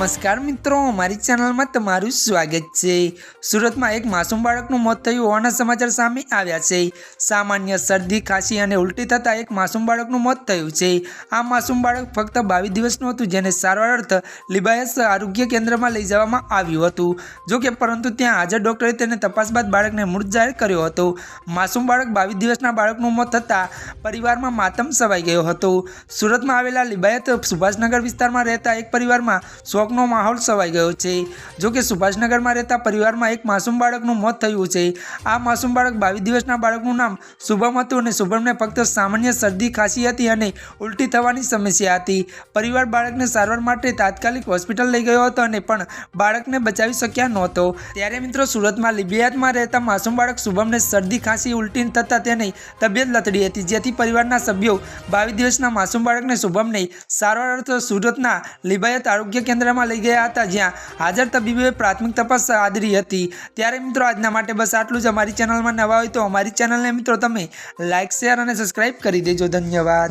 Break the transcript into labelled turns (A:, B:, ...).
A: નમસ્કાર મિત્રો અમારી ચેનલમાં તમારું સ્વાગત છે. સુરતમાં એક માસૂમ બાળકનું મોત થયું હોવાના સમાચાર સામે આવ્યા છે. સામાન્ય શરદી, ખાંસી અને ઉલટી થતાં એક માસૂમ બાળકનું મોત થયું છે. આ માસૂમ બાળક ફક્ત બાવીસ દિવસનું હતું, જેને સારવાર અર્થ લિબાયસ આરોગ્ય કેન્દ્રમાં લઈ જવામાં આવ્યું હતું. જો કે પરંતુ ત્યાં હાજર ડૉક્ટરે તેને તપાસ બાદ બાળકને મૃત જાહેર કર્યો હતો. માસૂમ બાળક બાવીસ દિવસના બાળકનું મોત થતાં પરિવારમાં માતમ સવાઈ ગયો હતો. સુરતમાં આવેલા લિબાયત સુભાષનગર વિસ્તારમાં રહેતા એક પરિવારમાં શોકનો માહોલ છવાઈ ગયો છે. જો કે સુભાષનગરમાં રહેતા પરિવારમાં એક માસૂમ બાળકનું મોત થયું છે. આ માસૂમ બાળક બાવીસ દિવસના બાળકનું નામ શુભમ હતું અને શુભમને ફક્ત સામાન્ય શરદી ખાંસી હતી અને ઉલટી થવાની સમસ્યા હતી. પરિવાર બાળકને સારવાર માટે તાત્કાલિક હોસ્પિટલ લઈ ગયો હતો અને પણ બાળકને બચાવી શક્યા નહોતો. ત્યારે મિત્રો સુરતમાં લિબિયાતમાં રહેતા માસૂમ બાળક શુભમને શરદી, ખાંસી, ઉલટી થતાં તેની તબિયત લથડી હતી. જેથી પરિવારના સભ્યો બાવીસ દિવસના માસૂમ બાળકને શુભમને સારવાર અર્થે સુરતના લિબાયત આરોગ્ય કેન્દ્રમાં લઈ ગયા હતા, જ્યાં હાજર તબીબોએ પ્રાથમિક તપાસ આદરી હતી. ત્યારે મિત્રો, આજના માટે બસ આટલું જ. અમારી ચેનલમાં નવા હોય તો અમારી ચેનલને મિત્રો, તમે લાઇક શેર અને સબસ્ક્રાઇબ કરી દેજો. ધન્યવાદ.